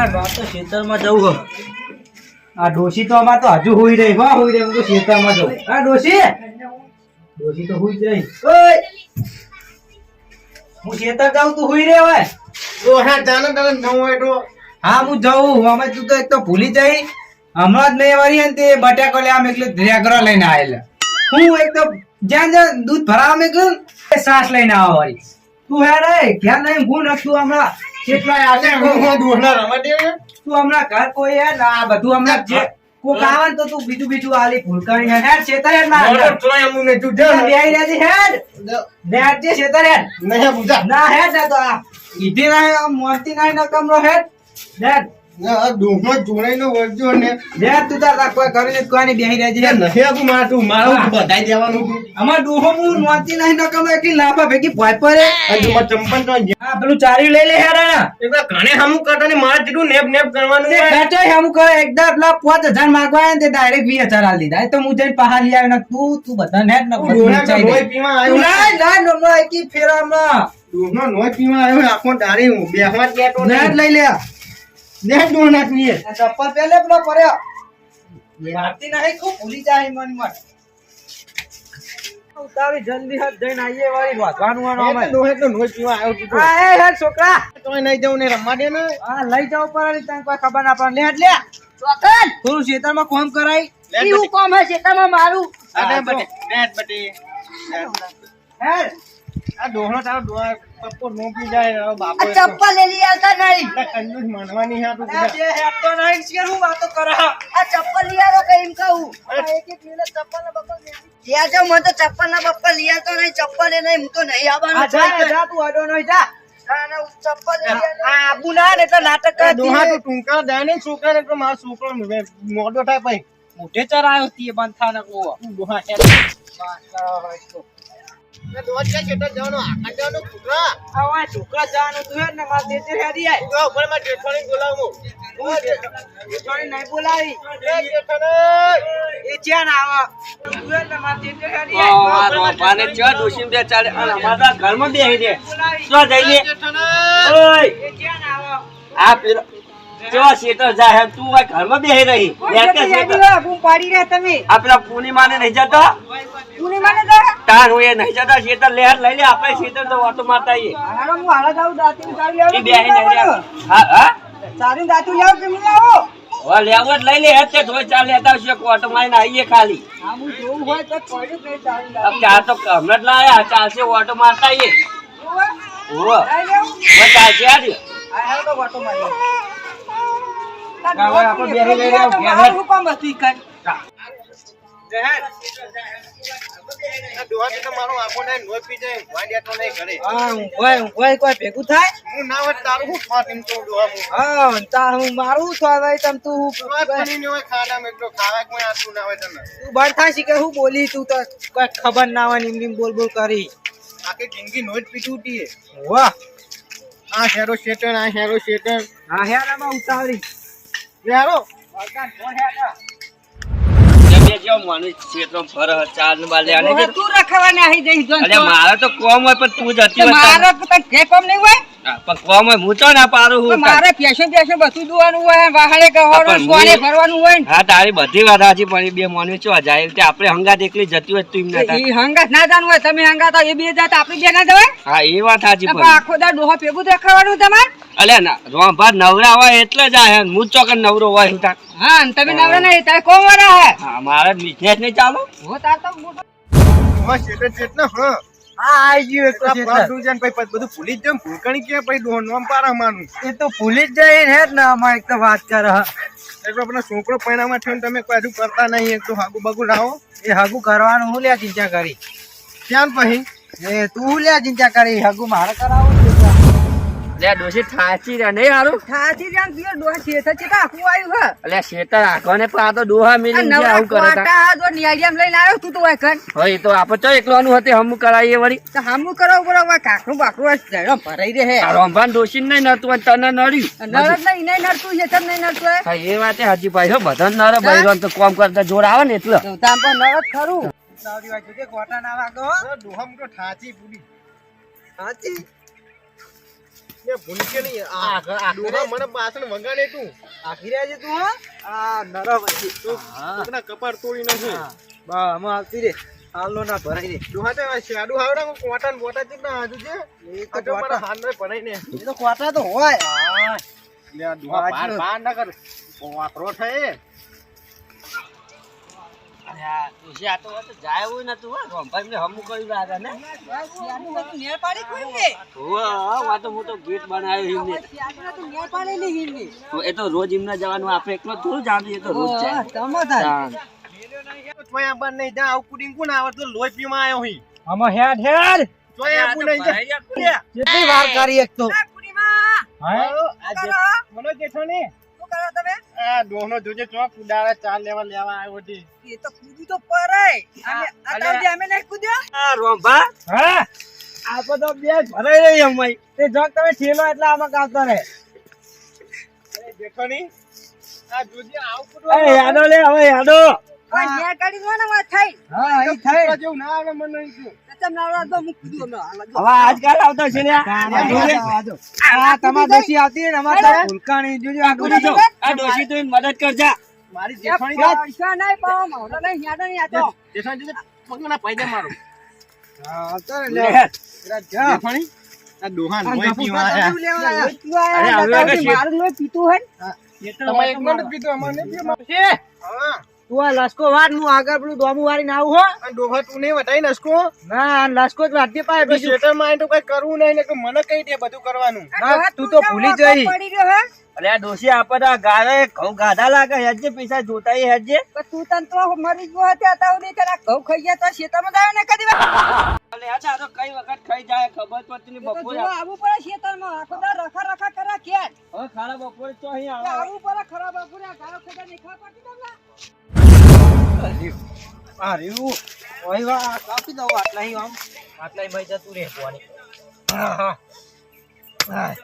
હા બા તો ખેતરમાં જવું હો. આ ડોશી તો અમાર તો હજુ હુઈ રહી હા હુઈ રહી હું તો ખેતરમાં જઉં. હા ડોશી? ડોશી તો હુઈ જ રહી. ઓય! હું ખેતર જાઉં તું હુઈ રે હોય ડોહા જાને તને ન હોય તો. હા હું જાઉં. અમે તું તો એક તો ભૂલી જઈ. હમણાં જ મેં વાળી ને તે બટાકો લેવા મેકલું ધ્રેગરો લઈને આવેલા હું એક તો જ્યાં જ્યાં દૂધ ભરાવા મેં કહ્યું સાસ લઈને આવવા વાળી. તું હે રે ક્યાં નહીં હું રખતું હમણાં. કેટલાય આજે ડોહા રમા દે. તું હમણાં ઘર કોઈ હે? આ બધું હમણાં જે કોક આવે તો તું બીજું બીજું આલી ભૂલકાણી હે હેડ શેતર હેડ ના મોટો તોય અમુ ને તું જા. બેહી રહેજે હેડ. હેડ જે શેતર હેડ. નહીં બુજા ના હેડ ના તો આ. ઈધી ના આમ મોતી ના ના કમરો હેડ. હેડ. ના ડોહા જોડાઈ વળજો ને. હેડ તું તાર તાર કોઈ કરીને કોઈ બેહી રહેજે. નહીં આપું મારે તું મારું બધાઈ દેવાનું. અમાર ડોહો હું મોતી નહીં ના એટલી લાફા ભેગી ભોય પડે. અને ચંપન તો આ પેલું ચારી લઈ લે હેડ આના ઘણે હામું કરતા ને મારે જેટલું નેપ નેપ કરવાનું તે હોય. કરે એકદમ પેલા પાંચ હજાર માંગવા આવ્યા ને તે ડાયરેક્ટ વીસ હજાર આલી દીધા. તો હું જઈને પહાડ લઈ આવ્યો તું તું બધા નેટ ન પીવા આવ્યો ના ના નો નો એકી ફેરામાં. પીવા આવ્યો આખો ડાળી હું બેહવા જ લઈ લે. લે ડોહા પીએ. આ ચપ્પલ પહેલે પેલો પડ્યો મારતી નહીં ખૂબ ભૂલી જાય મન મન. ઉતારી જલ્દી હાથ જઈને આઈએ વાળી વાતવાનું આનો અમે. ડોહા તો લોહી પીવા આવ્યો તું આ એ હેડ છોકરા. તોય નહીં જાઉં ને રમવા દે ને. આ લઈ જાવ પર તને કોઈ ખબર ના પડે. લે હેડ લે. ચોકન થોડું ખેતરમાં કોમ કરાય. હું કોમ હશે શેતરમાં મારું? આ બટે, લે બટે. હેડ. આ ડોહો તારો પપ્પો નો પી જાય બાપો આ એ તો. ચપ્પલ ના આવતા નહીં. કંજૂસ માનવાની હા તું આ કીધા. બે હેડ તો નહીં છે હું વાતો કરા? આ ચપ્પલ લઈ આવો કે એમ કહું. એક એક મિનિટ ચપ્પલ ને બપ્પલ ત્યાં મને તો ચપ્પલ ના બપ્પલ લઈ આવતો નહીં ચપ્પલ એ નહીં હું તો નહીં આવવાનું જા જા તું અડો નહીં જા. ના, ના, હું ચપ્પલ લઈ આવતો. આ આબુ ના એટલે નાટક તું ટૂંકા જાય ને છોકરા ને તો મારો છોકરો મોટો થાય પછી મોઢે ચરાયો તી બંધ થા ને કો તું. આ ઉપરમાં જેઠાણી બોલાવું. હું જો શેતર જાય તું આ ઘરમાં બેહી રહી. હું પાડી નહીં જતા? પૂર્ણિમાને લઈ લે આપણે તો વાતો મારતા આવીએ હારો લઈ લે હેતે તો ચાલ લેતા આવશે કોટ મારીને આવીએ ખાલી. હા હું જોઉં હમણાં લાયા ચાલશે ઓટો મારતા આવીએ. ચાલશે આજે હા તો ઓટો મારી ભેગું થાય? હું ના હોત તારું હું ખાત એમ કહું ડોહા હું. હા તાર હું મારું તો તમ તું ડોહા પડી નહીં હોય ખાનામાં એટલો ખાવા કોઈ આટલું ના હોય તને. તું બળ થાય છે કે હું બોલી તું તો કોઈ ખબર ના હોય નિમ બોલ બોલ કરી. આખી જિંદગી નોટ પીટી ઉઠીએ. વાહ. આ હેરો શેટન આ હેરો શેટન આ હેરામાં આમાં ઉતાવળી હેરો બે જો મને શેતરો ફર ચાર ને બાલે આને જે તું રખવાને આવી જઈશ જોન અરે મારો તો કોમ હોય પણ તું જતી હોય મારો તાર- તો કઈ જે કોમ નહીં હોય? કોમ હોય હું તો ના પાડું હું મારે પેશન પેશન બધું દોવાનું હોય વાહણે ગવાનું સોને ફરવાનું હોય હા તારી બધી વાત સાચી પણ બે મોની ચો જાય એટલે આપણે હંગાત એકલી જતી હોય તું એમ ના ઈ હંગાત ના જાણવું હોય તમે હંગાત એ બે જાત આપણી બે ના જવાય? હા એ વાત સાચી પણ આખો દા ડોહો ભેગું રખાવાનું તમારે? અલ્યા ના રોંભા નવરા હોય એટલે જ આ હું ચોકન નવરો હોય હું હા તમે નવરા નહીં તારે કોણ વરા હે? હા મારે બિઝનેસ નહીં ચાલો. હો તાર તો મોટો ડોહા શેટર શેટર હા. આ આઈ ગયો એક તો આ શેતર. પાછું જાય ને પછી બધું ભૂલી જ જમ ભૂલકણી કે ભાઈ દો નોમ પારા માનું. એ તો ભૂલી જ જાય હે ને અમાર એક તો વાત કરે હ. એટલે આપણો છોકરો પૈણામાં થયો ને તમે કોઈ હજુ કરતા નહીં એક તો હાગુ બાગુ લાવો. એ હાગુ કરવાનું હું લ્યા ચિંતા કરી. ત્યાં પછી? એ તું લ્યા લે ચિંતા કરી હાગુ મારે કરાવું છે. અલ્યા ડોશી થાચી નહીં હારું? થાથી જાણ પીએ ડોહા શેઠ છે આખું આવ્યું હે. અલ્યા શેતર આખોને પણ આ તો ડોહા મિલી નવરા આવું કરે તા. જો નિયાળિયામાં લઈને આવ્યો તું તો હોય કન હવે એ તો આપણે ચો એકલાનું હતી હમું કરાવીએ વળી. તો હામું કરો બરો હોય કાકરું બાકરું ઝેડો ભરાઈ રહે. આ રોંભાન ડોશી નહીં નતું તને નડ્યું. નરદ નહીં નહીં નડતું છે નહીં નરતું હા એ વાતે હાજી ભાઈ હો? બધા નરે તો કોમ કરતા જોર આવે ને એટલે. તામ પણ ખરું. સાવરી વાત જોજે, ગોટા ના વાગો? હો. તો ઠાચી પૂરી સાચી એ ભૂલકે નહીં. આ ડોહા મને પાછળ વગાડે તું. આખી રહ્યા છે તું હા? આ નરો પછી કોકના કપાળ તોડી નાખે. બા આમાં આવતી રે. હાલો ના ભરાઈ રે. ડોહા તો આ હાવડા હું કોટા ને બોટા ના હજુ છે? એ તો હાથ ને ભરાઈ ને. એ તો કોટા તો હોય. લે ડોહા બાર બાર ના કર. વાપરો થાય. અરે આ ડોશી આ તો તો જાય એવું નતું હો. રોમભાઈ હમું કરી લાગે ને? નેર પાડી કોઈ ને હોવે, હા, આ તો મોટો બનાવ્યો એમને તો નેર પાડી નહીં એ તો રોજ એમને જવાનું આપણે એકલો થોડું જાણતું એ તો રોજ જાય. તમો થાય. તાણ. તોય નહીં જા આવું કુડિંગ કોણ આવડ તો લોહી પીમાં આવ્યો હી. આમાં હેડ હેડ. તોય આબુ નહીં જા. કેટલી વાર કરી એક તો? પૂર્ણિમા હાલો, આ જે- કરો જેઠો ને. શું કરો તમે? આ ડોહનો જોજે ચોક કુડાળે ચાલ લેવા લેવા આવ્યો છે. એ તો કુદી તો પરાય. અમે અત્યારે અમે નહીં કુદ્યો? આ રોંભા હા? આ તો બે ભરાઈ રહી અમાઈ તે જોક તમે ઠેલો એટલે આમાં કાપતો રે અરે જેઠો ની આ જોજે આવું અરે યાદો લે હવે યાદો પણ નેર કાઢી દો ને વાત થઈ. હા એ કૂતરા જેવું ના આવે મને નહીં નવરા તો હું કૂદ્યું હમણાં હવે આજકાલ આવતો છે ને આ તમાર દોશી આવતી ને અમાર તો ભૂલકાણી જોજો આ આ જો, આ ડોશી તો મદદ કરજા. મારી જેઠાણી પૈસા નહીં પાવો મારો નહીં યાદ નહીં આતો જેઠાણી જોજે પગના પાયદે મારું. આવતો ને લે. જેઠાણી આ ડોહા નોય પીવા અરે હવે પીતું હોય તમે એકલો નથી પીતો, અમારે નહીં પીવાનું. હા, તું આ લસકો વાત હું આગળ પેલું દોમું વાળીને આવું હો. આ ડોહા તું નહીં વટાઈ લસકો? ના લસકો જ વાટી પાય બીજું. આઈને તો કઈ કરવું નહીં ને મને કઈ દે બધું કરવાનું. ના, તું તો ભૂલી જઈ. પડી રહ્યો હે? અરે આ ડોશી આપડા ગાળે ઘઉં ગાધા લાગે હેજે પૈસા જોતા હજે તું તને તો મરી ગયો હતો હતા નહીં તને ઘઉં ખાઈ ગયા તો શેતામાં જાય ને કદી. અરે આ તો કઈ વખત ખાઈ જાય ખબર પડતી નહીં બપોર આવવું પડે શેતામાં આખો દા રખા રખા કર્યા કે હવે ખાડા બપોર તો અહીં આવું. પડે ખરા બપોર. આ ગાળો ખાધા નહીં ખાવા પડતી તમને? આ રહ્યું ઓય દઉં આટલા અહીં આમ આટલા અહીં ભાઈ જતું રે પાણી હા હા હા.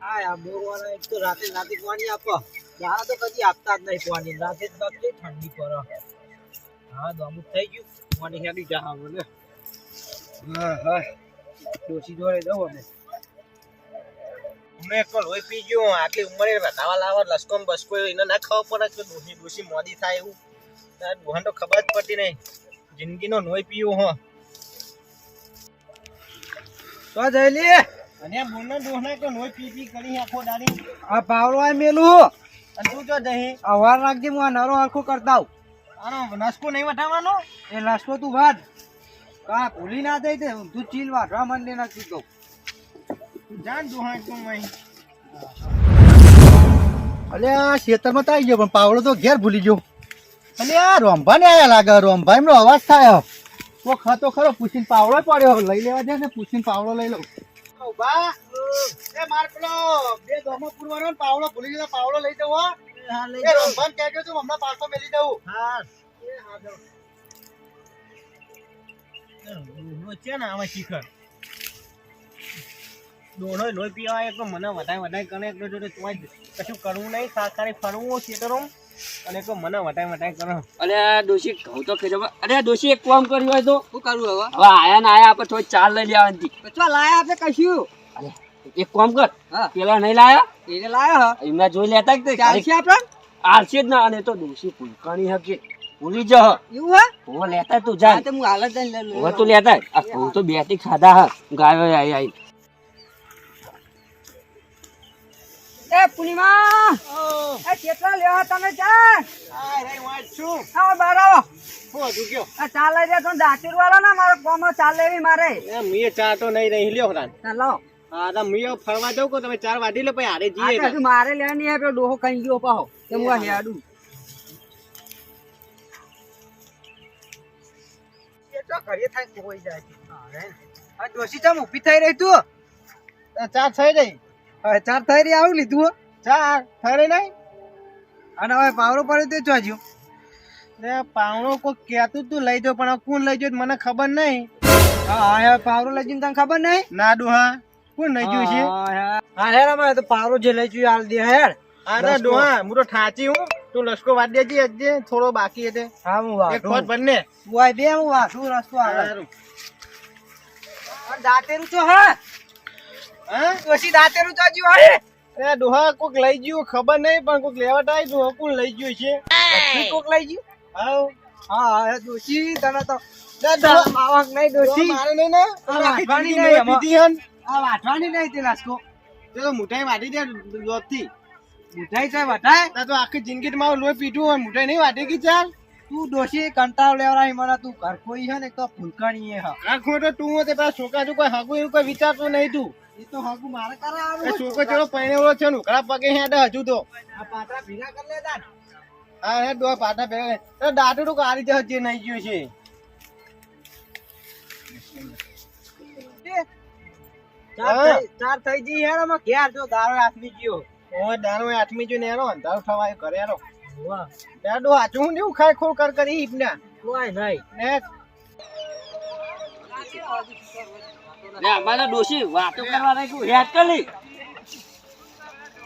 હા એક તો રાતે રાતે પાણી આપો દાડા તો કદી આપતા જ નહીં પાણી રાતે જ બાપ ઠંડી પડે હા તો અમુક થઈ ગયું પાણી હેડી જા હવે હા હા ડોસી જોડે દઉં અમે અમે એક લોહી પી ગયો આટલી ઉંમરે વધાવા લાવા લસકો બસકો એને ના ખબર પડે કે ડોસી ડોસી મોદી થાય એવું? તાર ડોહાને તો ખબર જ પડતી નહીં. જિંદગીનો નોય પીવો હો. તો જઈલી અને આ બોલના ડોહના તો નોય પી પી કરી આખો દાડી. આ પાવડો આ મેલું. અને તું જો જહી. આવાર રાખજી હું આ નરો હરખો કરતા આવું આનો નસકો નહીં વટાવવાનો? એ લસકો તું વાત કા ભૂલી ના થઈ તે તું ચીલ વાઢવા માંડી નાખી દઉં જાન ડોહા તું મય. અલે આ ખેતરમાં તો આવી ગયો પણ પાવડો તો ઘેર ભૂલી ગયો. અલે આ રોંભા આયા લાગે રોંભા એમનો અવાજ થાય. તો ખાતો ખરો પૂછીને પાવડો પડ્યો. લઈ લેવા ને પૂછીને પાવડો લઈ લઉં બા એ માર પેલો બે દોમો પૂરવાનો પાવડો ભૂલી ગયો પાવડો લઈ દઉં હો. એ રોંભાને કહેજો તું હમણાં પાછો મેલી દઉં. હા એ હા ને આમાં શિખર. દોડો લોહી પીવા એક તો મને વધારે વધારે કરે એક તો જો. તું કશું કરવું નહીં સાકારી ફરવું ખેતરો. અને એક તો મને વધારે વધારે કરો. અરે દોશી ડોશી તો ખાઈ અરે દોશી એક કામ કર્યું હોય તો? શું કરવું હવે? હવે આયા ને આયા આપણે થોડી ચાલ લઈ લેવાની પછી લાયા આપણે કશું? એક કામ કર. પેલા નહીં લાયા? એને લાયા હ. એમના જોઈ લેતા કે ચાલશે આપણે? આરસી જ ના અને તો દોશી ભૂલકાણી હકે. ભૂલી જ એવું હે? હું લેતા તું જા. હા તો હું હાલ જ લઈ લઉં. હવે તું લેતા. હું તો બેથી ખાધા હા. ગાયો આઈ આઈ. એ પૂર્ણિમા! એ કેટલા લેવા તમે આવો. હું હજુ ગયો. આ ચા લઈ રહ્યા તો દાચીર વાળો ને મારો કોમો ચાલે મારે. મીએ ચા તો નહીં રહી લ્યો રાન હા તો મીએ ફરવા જાવ કો તમે ચાર વાટી લો પછી હારે જઈએ મારે લેવા નહીં આપ્યો ડોહો કઈ ગયો પાહો. કે હું હેડું. થાય જાય. હા, રે. ડોસી ચમ ઊભી થઈ રહી તું. ચા થઈ ગઈ હવે ચાર થયરી રહી આવું લીધું ચાર? રહી નહીં? અને હવે પાવડું પડ્યો તે જોજો. ને કોઈ કહેતું તું લઈ જાવ પણ કોણ લઈ જાવ મને ખબર નહીં. હા હવે લઈ જઈને તને ખબર નહીં? ના ડોહા. કોણ લઈ ગયું છે? હા, હા. હા અમારે તો પાવડો જે લઈ જઈએ હાલ દે હેર તો ડોહા હું તો ઠાચી હું. તું લશ્કો વાટ દેજે થોડો બાકી એટલે હા હું એક ખોટ વાઢું બંને. વાય બે હું વાઢું રસ્તો આવે દાંતેરું છો હા? હા? ડોશી દાંતેરું તો હજુ હે અરે ડોહા કોક લઈ ગયું ખબર નહીં પણ કોક લેવા ટાઈ ડોહા કોણ લઈ ગયું છે. કોક લઈ ગયું. હા હા ડોશી તને તો ના, નહીં ડોહા મારે નહીં ને? આ વાટવાની આખી નહીં. આ તે લાસ્કો તે તો મુઠાઈ વાટી દે દોધથી. મુઠાઈ છે વટાય તો આખી જિંદગી માં લોહી પીઠું હોય મુઠાઈ નહીં વાટે ગઈ ચાલ. તું ડોશી કંટાળ લેવરાય મને. તું ઘર કોઈ છે ને એક તો ફૂલકાણી હે. હા આખું તો તું તે પેલા છોકરા તું કોઈ હગું એવું કોઈ વિચારતો નહીં તું. એ તો હગું મારે એ છોકરો ચલો પહેરેલો છે ને પગે હેડે હજુ તો. આ કરી લેતા હા હે તો નહીં ગયું છે. ચાર. થઈ- ઘેર જો દારૂ હાથમી ગયો. ઓય દારો આઠમી જો નેરો અંધારું થવાય કરે હેરો વાહ. ખાય ખોલ કર કરી ઈપના કોઈ નહીં. ને લે અમારે ડોશી વાતો કરવા રાખ્યું હેડ કરી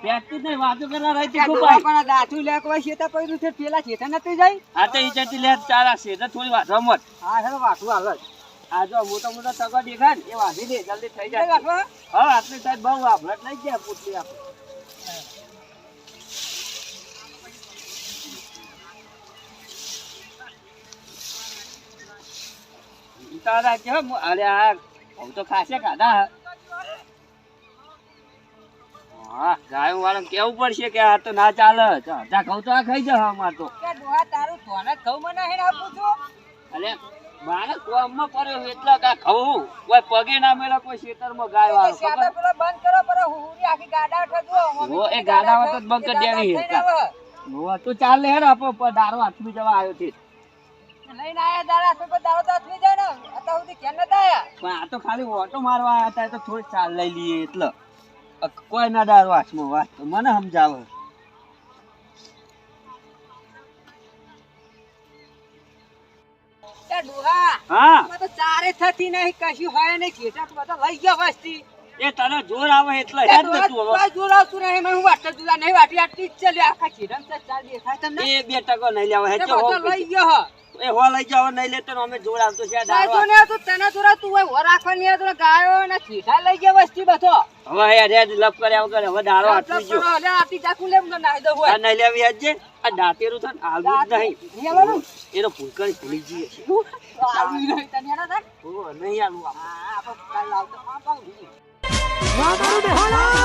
હેડતી નહીં વાતો કરવા રાખી તું ભાઈ દાથું શેતા પડ્યું છે પેલા શેતા નથી જાય? આ તો ઈચ્છાથી લે ચાલા છે થોડી વાંચવા મત હા હાલ આ જો મોટો મોટો તગો દેખાય ને એ વાંધી દે જલ્દી થઈ જાય. હા. આટલી સાઈડ બહુ વાપરટ લઈ ગયા પૂછલી આપણે તારા કે હમ, અરે આ હું તો ખાસે ખાધા. હે. ગાયો વાળાને કેવું પડશે કે આ તો ના ચાલે. જા ઘઉં તો આ ખાઈ જા અમાર તો. અરે મારે કોમમાં પડ્યો એટલે કા ખાવું કોઈ પગે ના મેલા કોઈ ખેતરમાં ગાય વાળો ખબર? હો, એ ગાડા તો બંધ કરી દેવી હે તું ચાલ હેડ આપો દારૂ હાથ બી જવા આવ્યો છે. પણ આ તો ખાલી ઓટો મારવા આવ્યા હતા તો થોડી ચાલ લઈ લઈએ એટલે. કોઈ ના દારૂ હાથમાં વાત તો મને સમજાવે. ચારે થતી નહીં કશું હોય નહીં. ખેતર બધા લઈ ગયો વસ્તી. એ તને જોર આવે એટલે હેડ ને તું હવે. જોડાવતું નહીં મને હું વાટતો જુદા નહીં. વાટી આટલી જ ચાલી આખા ખેતર ચાર દેખાય તમને એ બે ટકો નહીં લેવા તે લઈ ગયો એ હો લઈ જાવ નહીં લે તો અમે જોર આવતો છે આ દારૂ ને તું તને જોડા તું હોય હો રાખવાની તો ગાયો ને ચીઠા લઈ ગયા વસ્તી બધો. હવે હેડ રે લપ કર્યા વગર હવે દાડો હાથમી જો એટલે આટી ચાકુ લેમ મને નાઈ દો હોય. આ નહીં લેવી આજે? આ દાંતેરું થાય આવું જ નહીં. નહીં આવવાનું? એ તો ભૂલકરી ભૂલી જઈએ છે આલુ નહીં તને હેડા ઓ હો નહીં આપણે. હા, આપણે કાલ લાવતો. આ પાઉં. વાહ તું